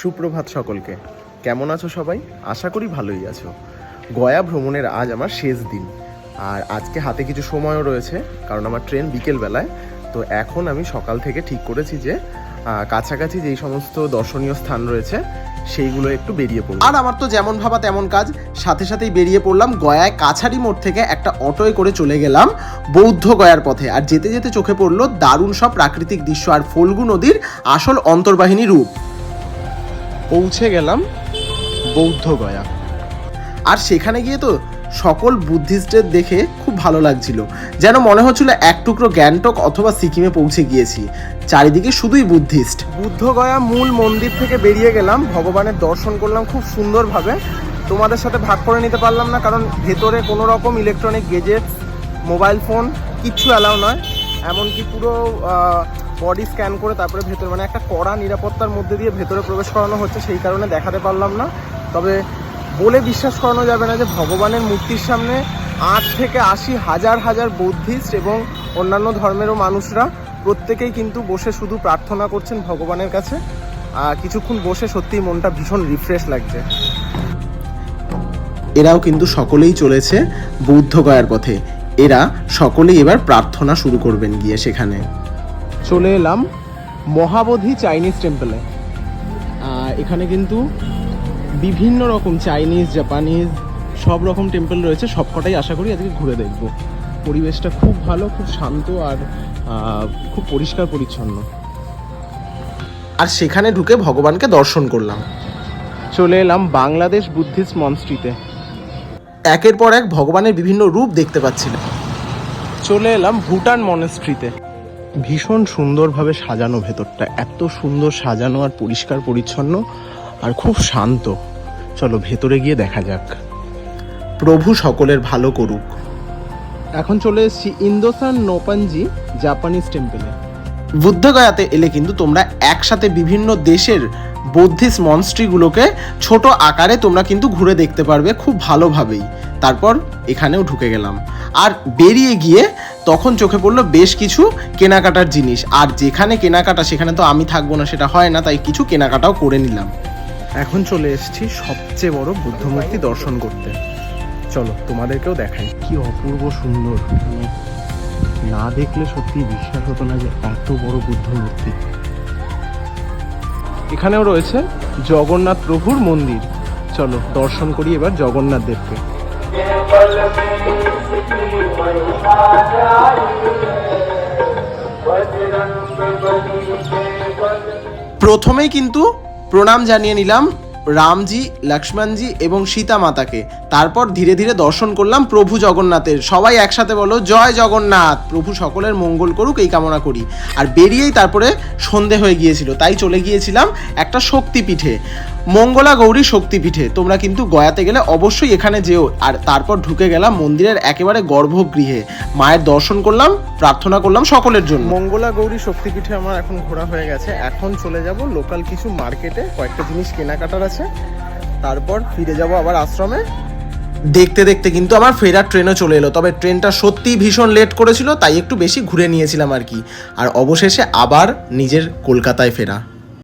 সুপ্রভাত সকলকে। কেমন আছো সবাই? আশা করি ভালোই আছো। গয়া ভ্রমণের আজ আমার শেষ দিন। আর আজকে হাতে কিছু সময়ও রয়েছে, কারণ আমার ট্রেন বিকেলবেলায়। তো এখন আমি সকাল থেকে ঠিক করেছি যে কাছাকাছি যেই সমস্ত দর্শনীয় স্থান রয়েছে, সেইগুলো একটু বেরিয়ে পড়ব। আর আমার তো যেমন ভাবা তেমন কাজ। সাথে সাথেই বেরিয়ে পড়লাম গয়ায় কাছারি মোড় থেকে একটা অটোয় করে চলে গেলাম বৌদ্ধ গয়ার পথে। আর যেতে যেতে চোখে পড়ল দারুণ সব প্রাকৃতিক দৃশ্য আর ফল্গু নদীর আসল অন্তর্বাহিনী রূপ। পৌঁছে গেলাম বৌদ্ধ গয়া। আর সেখানে গিয়ে তো সকল বুদ্ধিস্টদের দেখে খুব ভালো লাগছিল, যেন মনে হচ্ছিল এক টুকরো গ্যাংটক অথবা সিকিমে পৌঁছে গিয়েছি। চারিদিকে শুধুই বুদ্ধিস্ট। বুদ্ধগয়া মূল মন্দির থেকে বেরিয়ে গেলাম, ভগবানের দর্শন করলাম খুব সুন্দরভাবে। তোমাদের সাথে ভাগ করে নিতে পারলাম না, কারণ ভেতরে কোনো রকম ইলেকট্রনিক গেজেট মোবাইল ফোন কিচ্ছু অ্যালাউ নয়। এমনকি পুরো বডি স্ক্যান করে তারপরে ভেতরে মানে একটা কড়া নিরাপত্তার মধ্যে দিয়ে ভেতরে প্রবেশ করানো হচ্ছে, সেই কারণে দেখাতে পারলাম না। তবে বলে বিশ্বাস করানো যাবে না যে ভগবানের মূর্তির সামনে আট থেকে আশি হাজার হাজার বৌদ্ধিস্ট এবং অন্যান্য ধর্মেরও মানুষরা প্রত্যেকেই কিন্তু বসে শুধু প্রার্থনা করছেন ভগবানের কাছে। কিছুক্ষণ বসে সত্যিই মনটা ভীষণ রিফ্রেশ লাগছে। এরাও কিন্তু সকলেই চলেছে বৌদ্ধ গয়ার পথে। এরা সকলেই এবার প্রার্থনা শুরু করবেন গিয়ে সেখানে। চলে এলাম মহাবোধি চাইনিজ টেম্পলে। এখানে কিন্তু বিভিন্ন রকম চাইনিজ জাপানিজ সব রকম টেম্পল রয়েছে। সবকটাই আশা করি আজকে ঘুরে দেখব। পরিবেশটা খুব ভালো খুব শান্ত আর খুব পরিষ্কার পরিচ্ছন্ন। আর সেখানে ঢুকে ভগবানকে দর্শন করলাম। চলে এলাম বাংলাদেশ বুদ্ধিস্ট মনস্ট্রিতে। একের পর এক ভগবানের বিভিন্ন রূপ দেখতে পাচ্ছিলাম। চলে এলাম ভুটান মনেস্ট্রিতে। ভীষণ সুন্দরভাবে সাজানো ভেতরটা। এত সুন্দর সাজানো আর পরিষ্কার পরিচ্ছন্ন আর খুব শান্ত। চলো ভেতরে গিয়ে দেখা যাক। প্রভু সকলের ভালো করুক। এখন চলে এসেছি ইন্দোসান নোপানজি জাপানিজ টেম্পলে। বুদ্ধগয়াতে এলে কিন্তু তোমরা একসাথে বিভিন্ন দেশের বৌদ্ধিস্ট মনস্ট্রিগুলোকে ছোট আকারে তোমরা কিন্তু ঘুরে দেখতে পারবে খুব ভালোভাবেই। তারপর এখানেও ঢুকে গেলাম। আর বেরিয়ে গিয়ে তখন চোখে পড়ল বেশ কিছু কেনাকাটার জিনিস। আর যেখানে কেনাকাটা সেখানে তো আমি থাকব না, সেটা হয় না, তাই কিছু কেনাকাটাও করে নিলাম। এখন চলে এসেছি সবচেয়ে বড় বুদ্ধ মূর্তি দর্শন করতে। চলো তোমাদেরকেও দেখাই। কি অপূর্ব সুন্দর। না দেখলে সত্যি বিশ্বাস হতো না যে এত বড় বুদ্ধ মূর্তি। এখানেও রয়েছে জগন্নাথ প্রভুর মন্দির। চলো দর্শন করি এবার জগন্নাথ দেবকে। প্রথমেই কিন্তু প্রণাম জানিয়ে নিলাম রামজি, লক্ষ্মণজি এবং সীতা মাতাকে তারপর ধীরে ধীরে দর্শন করলাম প্রভু জগন্নাথের। সবাই একসাথে বলো জয় জগন্নাথ, প্রভু সকলের মঙ্গল করুক, এই কামনা করি। আর বেরিয়েই তারপরে সন্ধে হয়ে গিয়েছিল, তাই চলে গিয়েছিলাম একটা শক্তিপীঠে। মঙ্গলা গৌরী শক্তিপীঠে। তোমরা কিন্তু গয়াতে গেলে অবশ্যই এখানে যেও। আর তারপর ঢুকে গেলাম মন্দিরের একেবারে গর্ভগৃহে। মায়ের দর্শন করলাম প্রার্থনা করলাম সকলের জন্য। মঙ্গলা গৌরী শক্তিপীঠে আমার এখন ঘোরা হয়ে গেছে। এখন চলে যাব লোকাল কিছু মার্কেটে কয়েকটা জিনিস কেনাকাটার আছে। তারপর ফিরে যাব আবার আশ্রমে। দেখতে দেখতে কিন্তু আমার ফেরার ট্রেনও চলে এলো। তবে ট্রেনটা সত্যিই ভীষণ লেট করেছিল তাই একটু বেশি ঘুরে নিয়েছিলাম আর কি। আর অবশেষে আবার নিজের কলকাতায় ফেরা।